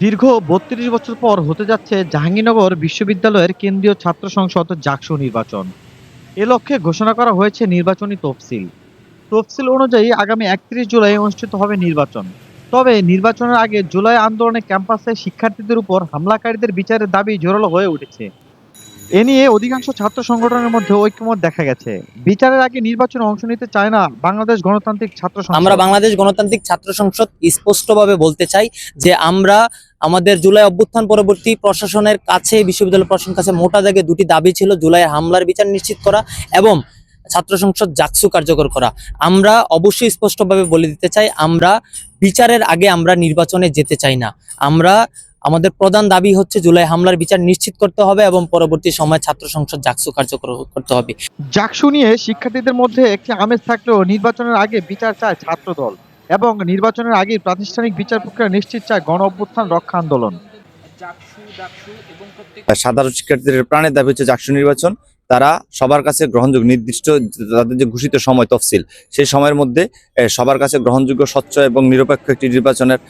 দীর্ঘ বত্রিশ বছর পর হতে যাচ্ছে জাহাঙ্গীরনগর বিশ্ববিদ্যালয়ের কেন্দ্রীয় ছাত্র সংসদ জাকসু নির্বাচন। এ লক্ষ্যে ঘোষণা করা হয়েছে নির্বাচনী তফসিল। তফসিল অনুযায়ী আগামী একত্রিশ জুলাই অনুষ্ঠিত হবে নির্বাচন। তবে নির্বাচনের আগে জুলাই আন্দোলনে ক্যাম্পাসে শিক্ষার্থীদের উপর হামলাকারীদের বিচারের দাবি জোরালো হয়ে উঠেছে। এ নিয়ে অধিকাংশ ছাত্র সংগঠনের মধ্যে ঐক্যমত দেখা গেছে। বিচারের আগে নির্বাচনে অংশ নিতে চায় না বাংলাদেশ গণতান্ত্রিক ছাত্র সংসদ। আমরা বাংলাদেশ গণতান্ত্রিক ছাত্র সংসদ স্পষ্টভাবে বলতে চাই যে আমরা আমাদের জুলাই অভ্যুত্থান পরবর্তী প্রশাসনের কাছে, বিশ্ববিদ্যালয় প্রশাসনের কাছে মোটা দাগে দুটি দাবি ছিল, জুলাই হামলার বিচার নিশ্চিত করা এবং ছাত্র সংসদ জাকসু কার্যকর করা। আমরা অবশ্যই স্পষ্টভাবে বলে দিতে চাই, আমরা বিচারের আগে আমরা নির্বাচনে যেতে চাই না। আমরা আমাদের প্রধান দাবি হচ্ছে জুলাই হামলার বিচার নিশ্চিত করতে হবে এবং পরবর্তী সময় ছাত্র সংসদ জাকসু কার্যকর করতে হবে। জাকসু নিয়ে শিক্ষার্থীদের মধ্যে একটি আমেজ থাকলেও নির্বাচনের আগে বিচার চায় ছাত্র দল এবং নির্বাচনের আগে প্রাতিষ্ঠানিক বিচার প্রক্রিয়া নিশ্চিত চায় গণ অভ্যুত্থান রক্ষা আন্দোলন। সাধারণ শিক্ষার্থীদের প্রাণের দাবি হচ্ছে জাকসু নির্বাচন তারা সবার কাছে গ্রহণযোগ্য, নির্দিষ্ট তাদের যে ঘোষিত সময়, তফসিল, সেই সময়ের মধ্যে সবার কাছে গ্রহণযোগ্য, স্বচ্ছ এবং নিরপেক্ষ একটি নির্বাচনের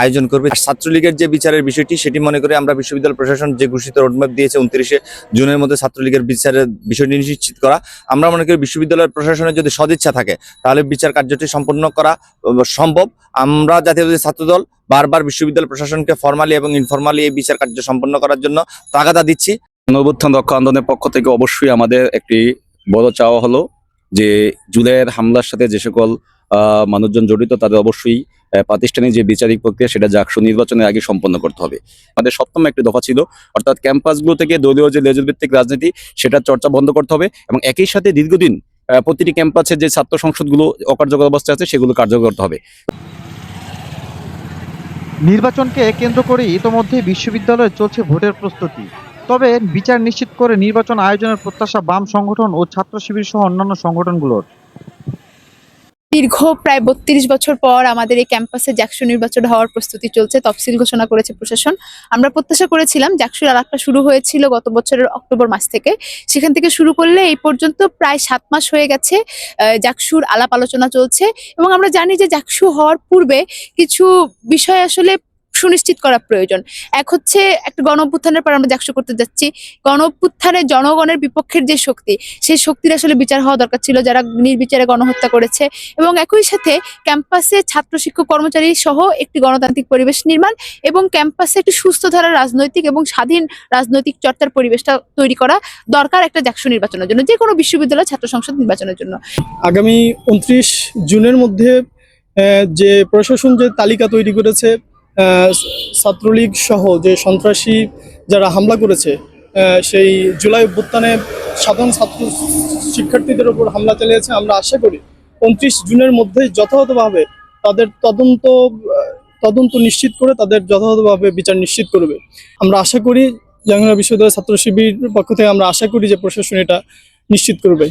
আয়োজন করবে। ছাত্রলীগের যে বিচারের বিষয়টি, সেটি মনে করে আমরা বিশ্ববিদ্যালয় প্রশাসন যে ঘোষিত রোডম্যাপ দিয়েছে উনত্রিশে জুনের মধ্যে ছাত্রলীগের বিচারের বিষয়টি নিশ্চিত করা, আমরা মনে করি বিশ্ববিদ্যালয় প্রশাসনের যদি সদিচ্ছা থাকে, তাহলে বিচার কার্যটি সম্পন্ন করা সম্ভব। আমরা জাতীয়বাদী ছাত্রদল বারবার বিশ্ববিদ্যালয় প্রশাসনকে ফর্মালি এবং ইনফর্মালি এই বিচার কার্য সম্পন্ন করার জন্য তাগাদা দিচ্ছি। গণঅভ্যুত্থান রক্ষা আন্দোলনের পক্ষ থেকে অবশ্যই আমাদের একটি বড় চাওয়া হলো যে জুলাইয়ের হামলার সাথে যে সকল মানুষজন জড়িত, তাদের অবশ্যই প্রাতিষ্ঠানিক যে বিচারিক প্রক্রিয়া, সেটা জাকসু নির্বাচনের আগে সম্পন্ন করতে হবে। আমাদের সপ্তম একটি দফা ছিল, অর্থাৎ ক্যাম্পাসগুলো থেকে দলীয় যে লেজুর ভিত্তিক রাজনীতি, সেটা চর্চা বন্ধ করতে হবে এবং একই সাথে দীর্ঘদিন প্রতিটি ক্যাম্পাসে যে ছাত্র সংসদগুলো অকার্যকর অবস্থায় আছে, সেগুলো কার্যকর করতে হবে। নির্বাচনকে কেন্দ্র করে ইতোমধ্যে বিশ্ববিদ্যালয়ে চলছে ভোটের প্রস্তুতি। তবে বিচার নিশ্চিত করে নির্বাচন আয়োজনের প্রত্যাশা বাম সংগঠন ও ছাত্র শিবির সহ অন্যান্য সংগঠনগুলোর। দীর্ঘ প্রায় বত্রিশ বছর পর আমাদের এই ক্যাম্পাসে জাকসু নির্বাচন হওয়ার প্রস্তুতি চলছে তফসিল ঘোষণা করেছে প্রশাসন। আমরা প্রত্যাশা করেছিলাম জাকসুর আলাপটা শুরু হয়েছিল গত বছরের অক্টোবর মাস থেকে। সেখান থেকে শুরু করলে এই পর্যন্ত প্রায় সাত মাস হয়ে গেছে আহ, জাকসুর আলাপ আলোচনা চলছে এবং আমরা জানি যে জাকসু হওয়ার পূর্বে কিছু বিষয় আসলে সুনিশ্চিত করা প্রয়োজন। এক হচ্ছে একটা গণ অভ্যুত্থানের পর আমরা জাকসু করতে যাচ্ছি গণ অভ্যুত্থানে জনগণের বিপক্ষের যে শক্তি, সেই শক্তির আসলে বিচার হওয়া দরকার ছিল যারা নির্বিচারে গণহত্যা করেছে। এবং একই সাথে ক্যাম্পাসে ছাত্র শিক্ষক কর্মচারী সহ একটি গণতান্ত্রিক পরিবেশ নির্মাণ এবং ক্যাম্পাসে একটি সুস্থ ধারার রাজনৈতিক এবং স্বাধীন রাজনৈতিক চর্চার পরিবেশটা তৈরি করা দরকার একটা জাকসু নির্বাচনের জন্য, যে কোনো বিশ্ববিদ্যালয় ছাত্র সংসদ নির্বাচনের জন্য। আগামী উনত্রিশ জুনের মধ্যে যে প্রশাসন যে তালিকা তৈরি করেছে ছাত্রলীগ সহ যে সন্ত্রাসী যারা হামলা করেছে সেই জুলাই অভ্যুত্থানে সাধারণ ছাত্র শিক্ষার্থীদের উপর হামলা চালিয়েছে। আমরা আশা করি উনত্রিশ জুনের মধ্যে যথাযথভাবে তাদের তদন্ত তদন্ত নিশ্চিত করে তাদের যথাযথভাবে বিচার নিশ্চিত করবে। আমরা আশা করি জাহাঙ্গীরনগর বিশ্ববিদ্যালয় ছাত্র শিবির পক্ষ থেকে আমরা আশা করি যে প্রশাসন এটা নিশ্চিত করবে।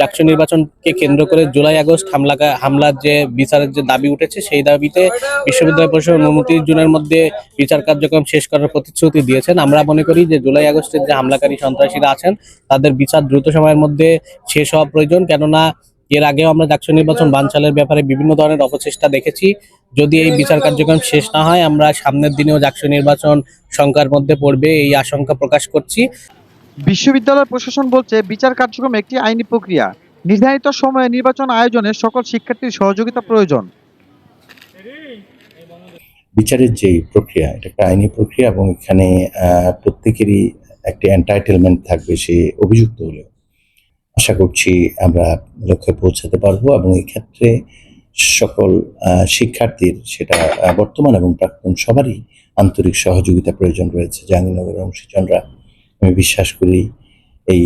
ডাকসু নির্বাচনকে কেন্দ্র করে জুলাই আগস্ট হামলা হামলার যে বিচারের যে দাবি উঠেছে, সেই দাবিতে বিশ্ববিদ্যালয় প্রশাসন উনত্রিশ জুনের মধ্যে বিচার কার্যক্রম শেষ করার প্রতিশ্রুতি দিয়েছেন। আমরা মনে করি যে জুলাই আগস্টের যে হামলাকারী সন্ত্রাসীরা আছেন, তাদের বিচার দ্রুত সময়ের মধ্যে শেষ হওয়া প্রয়োজন। কেননা এর আগেও আমরা ডাকসু নির্বাচন বানচালের ব্যাপারে বিভিন্ন ধরনের অপচেষ্টা দেখেছি। যদি এই বিচার কার্যক্রম শেষ না হয়, আমরা সামনের দিনেও ডাকসু নির্বাচন শঙ্কার মধ্যে পড়বে, এই আশঙ্কা প্রকাশ করছি। বিশ্ববিদ্যালয় প্রশাসন বলছে, বিচার কার্যক্রম একটি আইনি প্রক্রিয়া। নির্ধারিত সময়ে নির্বাচন আয়োজনে সকল শিক্ষার্থীর সহযোগিতা প্রয়োজন। বিচারের যে প্রক্রিয়া, এটা একটা আইনি প্রক্রিয়া এবং এখানে প্রত্যেকেরই একটি এন্টাইটেলমেন্ট থাকবে সে অভিযুক্ত হলে আশা করছি আমরা লক্ষ্যে পৌঁছাতে পারব এবং ক্ষেত্রে সকল শিক্ষার্থীর সেটা বর্তমান এবং প্রাক্তন সবারই আন্তরিক সহযোগিতা প্রয়োজন রয়েছে। জাহাঙ্গীরনগরের অংশীজনরা আমি বিশ্বাস করি এই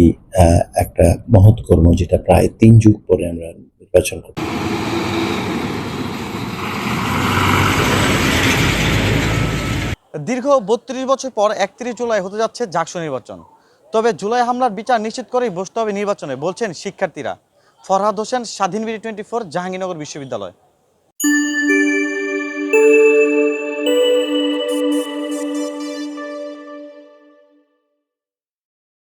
একটা মহৎ কর্ম যেটা প্রায় তিন যুগ পরে আমরা নির্বাচন করতে দীর্ঘ বত্রিশ বছর পর একত্রিশ জুলাই হতে যাচ্ছে জাকসু নির্বাচন। তবে জুলাই হামলার বিচার নিশ্চিত করেই বসতে হবে নির্বাচনে, বলছেন শিক্ষার্থীরা। ফরহাদ হোসেন, স্বাধীন বিডি টোয়েন্টি ফোর, জাহাঙ্গীরনগর বিশ্ববিদ্যালয়।